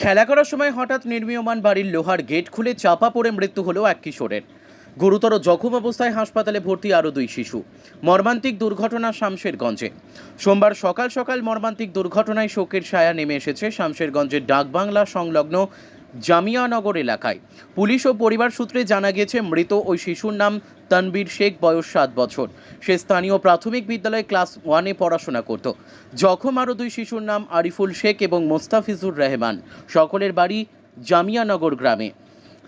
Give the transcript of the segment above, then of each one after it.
খেলা করার সময় হঠাৎ নির্মীয়মান বাড়ির লোহার গেট খুলে চাপা পড়ে মৃত্যু হলো এক কিশোরের। গুরুতর জখম অবস্থায় হাসপাতালে ভর্তি আরও দুই শিশু। মর্মান্তিক দুর্ঘটনা শামশেরগঞ্জে। সোমবার সকাল সকাল মর্মান্তিক দুর্ঘটনায় শোকের ছায়া নেমে এসেছে শামশেরগঞ্জের ডাকবাংলা সংলগ্ন জামিয়ানগর এলাকায়। পুলিশ ও পরিবার সূত্রে জানা গেছে মৃত ওই শিশুর নাম তনবীর শেখ, বয়স সাত বছর। সে স্থানীয় প্রাথমিক বিদ্যালয়ে ক্লাস ওয়ানে পড়াশোনা করত। জখম আরও দুই শিশুর নাম আরিফুল শেখ এবং মোস্তাফিজুর রহমান। সকলের বাড়ি জামিয়ানগর গ্রামে।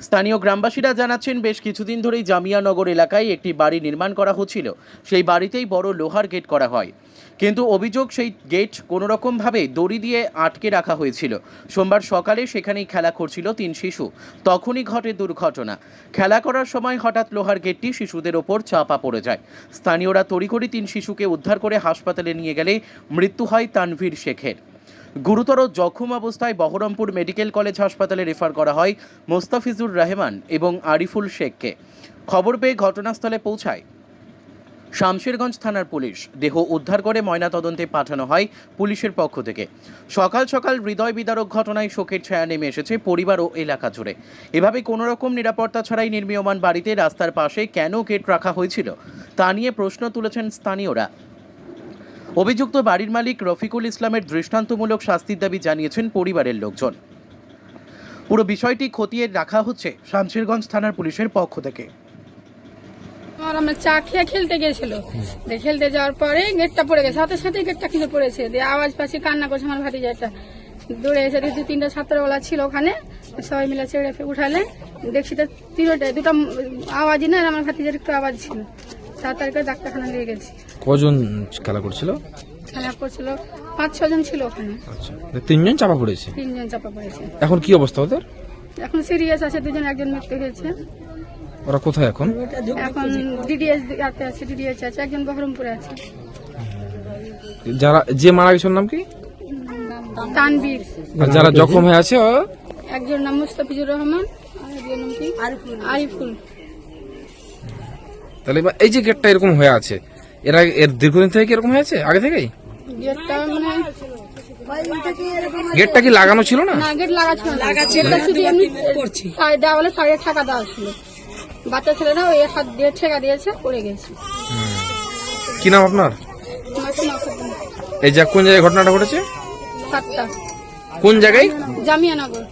স্থানীয় গ্রামবাসীরা জানাচ্ছেন, বেশ কিছুদিন ধরেই জামিয়ানগর এলাকায় একটি বাড়ি নির্মাণ করা হচ্ছিল। সেই বাড়িতেই বড় লোহার গেট করা হয়। কিন্তু অভিযোগ সেই গেট কোনো রকমভাবে দড়ি দিয়ে আটকে রাখা হয়েছিল। সোমবার সকালে সেখানেই খেলা করছিল তিন শিশু। তখনই ঘটে দুর্ঘটনা। খেলা করার সময় হঠাৎ লোহার গেটটি শিশুদের ওপর চাপা পড়ে যায়। স্থানীয়রা তড়িঘড়ি তিন শিশুকে উদ্ধার করে হাসপাতালে নিয়ে গেলে মৃত্যু হয় তানভীর শেখের। গুরুতর জখম অবস্থায় বহরমপুর মেডিকেল কলেজ হাসপাতালে রেফার করা হয় মোস্তাফিজুর রহমান এবং আরিফুল শেখকে। খবর পেয়ে ঘটনাস্থলে পৌঁছায়। শামশেরগঞ্জ থানার পুলিশ। দেহ উদ্ধার করে ময়নাতদন্তে পাঠানো হয় পুলিশের পক্ষ থেকে। সকাল সকাল হৃদয় বিদারক ঘটনায় শোকের ছায়া নেমে এসেছে পরিবার ও এলাকা জুড়ে। এভাবে কোনো রকম নিরাপত্তা ছাড়াই নির্মীয়মান বাড়িতে রাস্তার পাশে কেন গেট রাখা হয়েছিল তা নিয়ে প্রশ্ন তুলেছেন স্থানীয়রা। অভিযুক্ত বাড়ির মালিক রফিকুল ইসলামের দৃষ্টান্তমূলক শাস্তির দাবি জানিয়েছেন পরিবারের লোকজন। পুরো বিষয়টি খতিয়ে রাখা হচ্ছে শামশেরগঞ্জ থানার পুলিশের পক্ষ থেকে। আমার আমরা চা খেয়ে খেলতে গেছিল। দিয়ে খেলতে যাওয়ার পরে গেটটা পড়ে গেছে। সাথে সাথে গেটটা খুলে পড়েছে। দিয়ে আওয়াজ পাচ্ছি, কান্না করছে আমার ভাতিজাটা দৌড়ে এসে দু তিনটা ছাত্রবেলা ছিল ওখানে। সবাই মিলে ছেড়ে উঠালে। দেখছি তো তিনটে দুটো আওয়াজই না, আর আমার ভাতিজার একটু আওয়াজ ছিল। তাড়াতাড়ি করে ডাক্তারখানা নিয়ে গেছি। কজন খেলা করছিল? খেলা করছিল পাঁচ ছজন ছিল ওখানে। আচ্ছা তিনজন চাপা পড়েছে? তিনজন চাপা পড়েছে। এখন কি অবস্থা ওদের? এখন সিরিয়াস আছে দুজন একজন মৃত্যু হয়েছে। ওরা কোথায় এখন? এখন ডিডিএস আছে ডিডিএস আছে একজন বহরমপুরে আছে। যারা যে মারা গেছে নাম কি? তানবীর আর যারা জখম হয়ে আছে একজন নাম মুস্তাফিজুর রহমান আর একজন নাম কি? আরিফুল। তাহলে এবার এই যে গেটটা এরকম হয়ে আছে এরা এর দীর্ঘদিন থেকে কি এরকম হয়েছে? আগে থেকেই? গেটটা মানে গেটটা কি লাগানো ছিল না? না গেট লাগা ছিল না। গেটটা শুধু দেওয়ালে সাইডে ঠেকা দেওয়া ছিল। বাচ্চা ছেলেরা ওই হাত দিয়ে ঠেকা দিয়েছে পড়ে গেছে। কি নাম আপনার? এই যা কোন জায়গায় ঘটনাটা ঘটেছে? সাতটা। কোন জায়গায়? জামিয়ানগর।